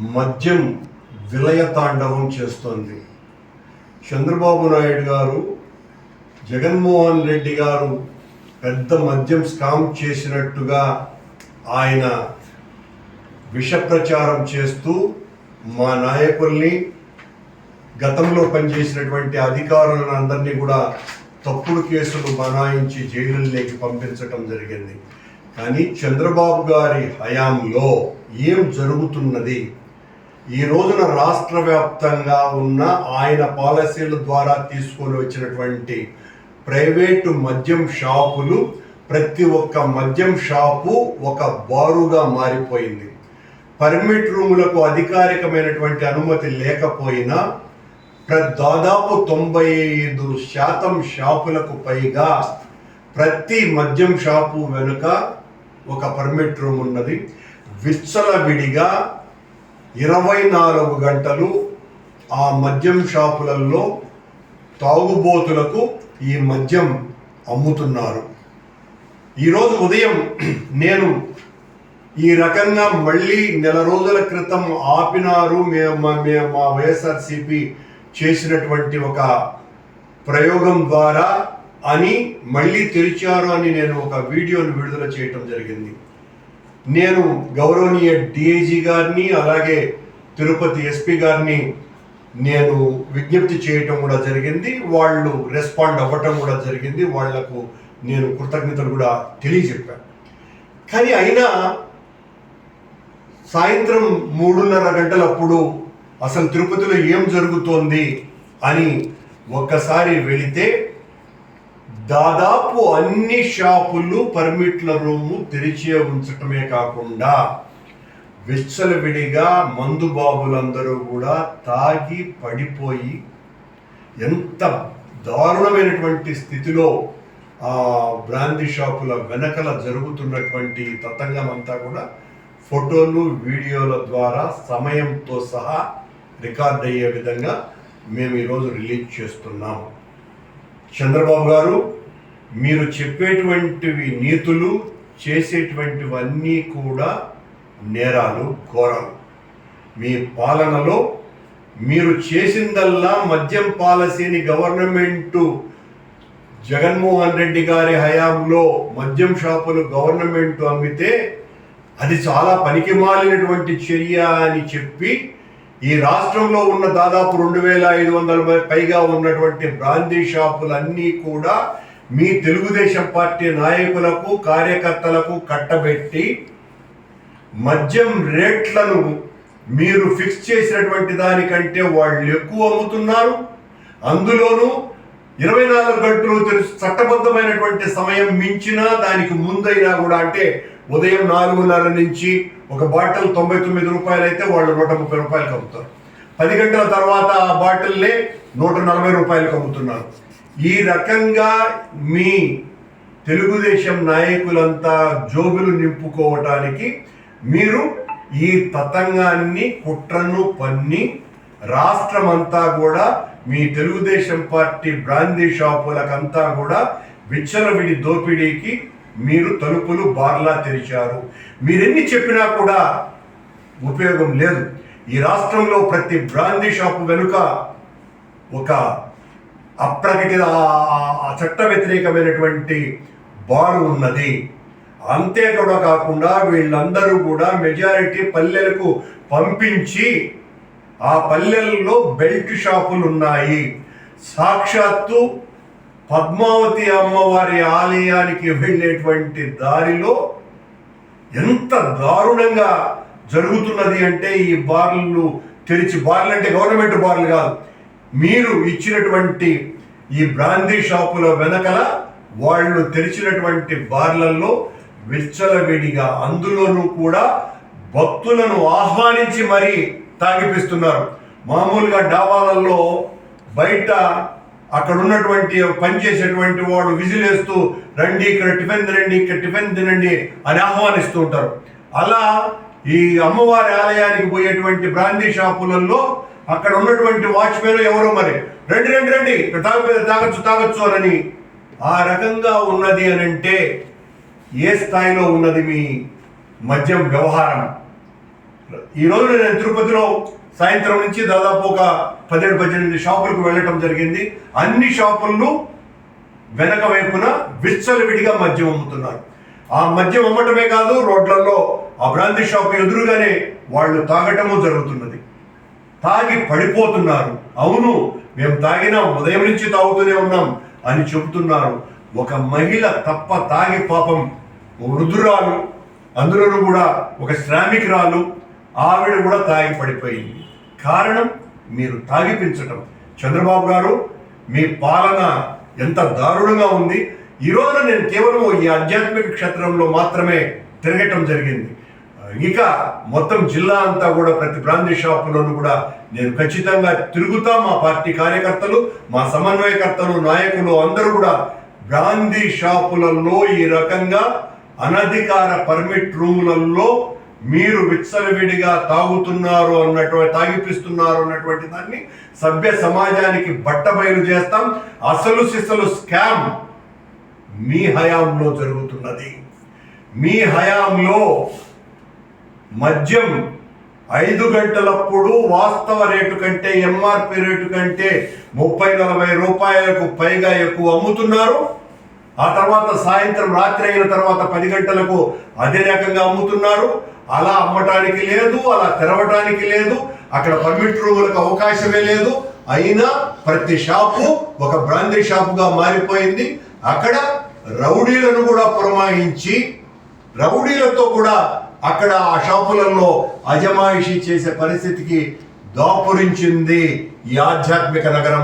మద్యం విలయతాండవం చేస్తోంది. చంద్రబాబు నాయుడు గారు జగన్మోహన్ రెడ్డి గారు పెద్ద మద్యం స్కామ్ చేసినట్టుగా ఆయన విష ప్రచారం చేస్తూ మా నాయకుల్ని గతంలో పనిచేసినటువంటి అధికారులను అందరినీ కూడా తప్పుడు కేసులు బనాయించి జైలుల్లోకి పంపించటం జరిగింది. కానీ చంద్రబాబు గారి హయాంలో ఏం జరుగుతున్నది? ఈ రోజున రాష్ట్ర వ్యాప్తంగా ఉన్న ఆయన పాలసీల ద్వారా తీసుకొని వచ్చినటువంటి ప్రైవేటు మద్యం షాపులు ప్రతి ఒక్క మద్యం షాపు ఒక బారుగా మారిపోయింది. పర్మిట్ రూములకు అధికారికమైనటువంటి అనుమతి లేకపోయినా దాదాపు తొంభై ఐదు శాతం షాపులకు పైగా ప్రతి మద్యం షాపు వెనుక ఒక పర్మిట్ రూమ్ ఉన్నది. విచ్చలవిడిగా ఇరవై నాలుగు గంటలు ఆ మద్యం షాపులలో తాగుబోతులకు ఈ మద్యం అమ్ముతున్నారు. ఈరోజు ఉదయం నేను ఈ రకంగా మళ్ళీ నెల రోజుల క్రితం ఆపినారు మేము మా వైఎస్ఆర్సిపి చేసినటువంటి ఒక ప్రయోగం ద్వారా అని మళ్ళీ తెరిచారు అని నేను ఒక వీడియోను విడుదల చేయటం జరిగింది. నేను గౌరవనీయ డిఐజీ గారిని అలాగే తిరుపతి ఎస్పీ గారిని నేను విజ్ఞప్తి చేయటం కూడా జరిగింది. వాళ్ళు రెస్పాండ్ అవ్వటం కూడా జరిగింది. వాళ్ళకు నేను కృతజ్ఞతలు కూడా తెలియజెప్పాను. కానీ అయినా సాయంత్రం మూడున్నర గంటలప్పుడు అసలు తిరుపతిలో ఏం జరుగుతోంది అని ఒక్కసారి వెళితే దాదాపు అన్ని షాపులు పర్మిట్ల రూము తెరిచే ఉంచటమే కాకుండా విచ్చలవిడిగా మందు బాబులందరూ కూడా తాగి పడిపోయి ఎంత దారుణమైనటువంటి స్థితిలో ఆ బ్రాందీ షాపుల వెనకల జరుగుతున్నటువంటి తతంగం అంతా కూడా ఫోటోలు వీడియోల ద్వారా సమయంతో సహా రికార్డ్ అయ్యే విధంగా మేము ఈరోజు రిలీజ్ చేస్తున్నాం. చంద్రబాబు గారు మీరు చెప్పేటువంటివి నీతులు చేసేటువంటివన్నీ కూడా నేరాలు ఘోరాలు. మీ పాలనలో మీరు చేసిందల్లా మద్యం పాలసీని గవర్నమెంటు జగన్మోహన్ రెడ్డి గారి హయాంలో మద్యం షాపులు గవర్నమెంట్ అమ్మితే అది చాలా పనికి మాలినటువంటి చర్య అని చెప్పి ఈ రాష్ట్రంలో ఉన్న దాదాపు రెండు వేల ఐదు వందల పైగా ఉన్నటువంటి బ్రాందీ షాపులన్నీ కూడా మీ తెలుగుదేశం పార్టీ నాయకులకు కార్యకర్తలకు కట్టబెట్టి మద్యం రేట్లను మీరు ఫిక్స్ చేసినటువంటి దానికంటే వాళ్ళు ఎక్కువ అమ్ముతున్నారు. అందులోనూ ఇరవై నాలుగు గంటలు తెలుసు చట్టబద్ధమైనటువంటి సమయం మించినా దానికి ముందైనా కూడా అంటే ఉదయం నాలుగున్నర నుంచి ఒక బాటిల్ తొంభై తొమ్మిది రూపాయలు అయితే వాళ్ళు నూట ముప్పై రూపాయలకు అమ్ముతారు. పది గంటల తర్వాత ఆ బాటిల్నే నూట నలభై రూపాయలకు అమ్ముతున్నారు. ఈ రకంగా మీ తెలుగుదేశం నాయకులంతా జోబులు నింపుకోవటానికి మీరు ఈ తతంగాన్ని కుట్రను పన్ని రాష్ట్రమంతా కూడా మీ తెలుగుదేశం పార్టీ బ్రాందీ షాపులకంతా కూడా విచ్చలవిడి దోపిడీకి మీరు తలుపులు బార్లా తెరిచారు. మీరెన్ని చెప్పినా కూడా ఉపయోగం లేదు. ఈ రాష్ట్రంలో ప్రతి బ్రాందీ షాపు వెనుక ఒక అప్రకటిత ఆ- చట్ట వ్యతిరేకమైనటువంటి బారు ఉన్నది. అంతే కూడా కాకుండా వీళ్ళందరూ కూడా మెజారిటీ పల్లెలకు పంపించి ఆ పల్లెల్లో బెల్ట్ షాపులు ఉన్నాయి. సాక్షాత్తు పద్మావతి అమ్మవారి ఆలయానికి వెళ్ళేటువంటి దారిలో ఎంత దారుణంగా జరుగుతున్నది అంటే ఈ బార్లు తెరిచి బార్లు అంటే గవర్నమెంట్ బార్లు కాదు మీరు ఇచ్చినటువంటి ఈ బ్రాందీ షాపుల వెనకల వాళ్ళు తెరిచినటువంటి బార్లలో విచ్చలవిడిగా అందులోనూ కూడా భక్తులను ఆహ్వానించి మరీ తాగిపిస్తున్నారు. మామూలుగా డాబాలలో బయట అక్కడ ఉన్నటువంటి పనిచేసేటువంటి వాడు విజిల్ వేస్తూ రండి ఇక్కడ టిఫిన్ తినండి ఇక్కడ టిఫిన్ తినండి అని ఆహ్వానిస్తూ ఉంటారు. అలా ఈ అమ్మవారి ఆలయానికి పోయేటువంటి బ్రాందీ షాపులలో అక్కడ ఉన్నటువంటి వాచ్మెన్ ఎవరో మరి? రండి రండి రండి. ఇక్కడ తాగొచ్చు తాగొచ్చు అని ఆ రకంగా ఉన్నది అని అంటే ఏ స్థాయిలో ఉన్నది మీ మద్యం వ్యవహారం? ఈ రోజు నేను తిరుపతిలో సాయంత్రం నుంచి దాదాపు ఒక పదిహేడు పద్దెనిమిది షాపులకు వెళ్ళటం జరిగింది. అన్ని షాపుల్లో వెనక వైపున విచ్చలవిడిగా మద్యం అమ్ముతున్నారు. ఆ మద్యం అమ్మటమే కాదు రోడ్లలో ఆ బ్రాంతి షాప్ ఎదురుగానే వాళ్ళు తాగటము జరుగుతున్నది. తాగి పడిపోతున్నారు. అవును మేము తాగినాం ఉదయం నుంచి తాగుతూనే ఉన్నాం అని చెబుతున్నారు. ఒక మహిళ తప్ప తాగి పాపం వృద్ధురాలు అందులోనూ కూడా ఒక శ్రామికురాలు ఆవిడ కూడా తాగి పడిపోయింది. కారణం మీరు తాగిపించటం చంద్రబాబు గారు మీ పాలన ఎంత దారుణంగా ఉంది. ఈ రోజున నేను కేవలం ఈ ఆధ్యాత్మిక క్షేత్రంలో మాత్రమే తిరగటం జరిగింది. ఇక మొత్తం జిల్లా అంతా కూడా ప్రతి బ్రాంతి షాపులోనూ కూడా నేను ఖచ్చితంగా తిరుగుతా. మా పార్టీ కార్యకర్తలు మా సమన్వయకర్తలు నాయకులు అందరూ కూడా బ్రాందీ షాపులలో ఈ రకంగా అనధికార పర్మిట్ రూములలో మీరు విచ్చలవిడిగా తాగుతున్నారు అన్నటువంటి తాగిపిస్తున్నారు అన్నటువంటి దాన్ని సభ్య సమాజానికి బట్టబయలు చేస్తాం. అసలు సిసలు స్కామ్ మీ హయాంలో జరుగుతున్నది. మీ హయాంలో మద్యం ఐదు గంటలప్పుడు వాస్తవ రేటు కంటే ఎంఆర్పి రేటు కంటే ముప్పై నలభై రూపాయలకు పైగా ఎక్కువ అమ్ముతున్నారు. ఆ తర్వాత సాయంత్రం రాత్రి అయిన తర్వాత పది గంటలకు అదే రకంగా అమ్ముతున్నారు. అలా అమ్మటానికి లేదు అలా తెరవటానికి లేదు అక్కడ పర్మిట్ రూములకు అవకాశమే లేదు. అయినా ప్రతి షాపు ఒక బ్రాందీ షాపుగా మారిపోయింది. అక్కడ రౌడీలను కూడా పురమాయించి రౌడీలతో కూడా అక్కడ ఆ షాపులలో అజమాయిషీ చేసే పరిస్థితికి దాపురించింది ఈ ఆధ్యాత్మిక నగరం.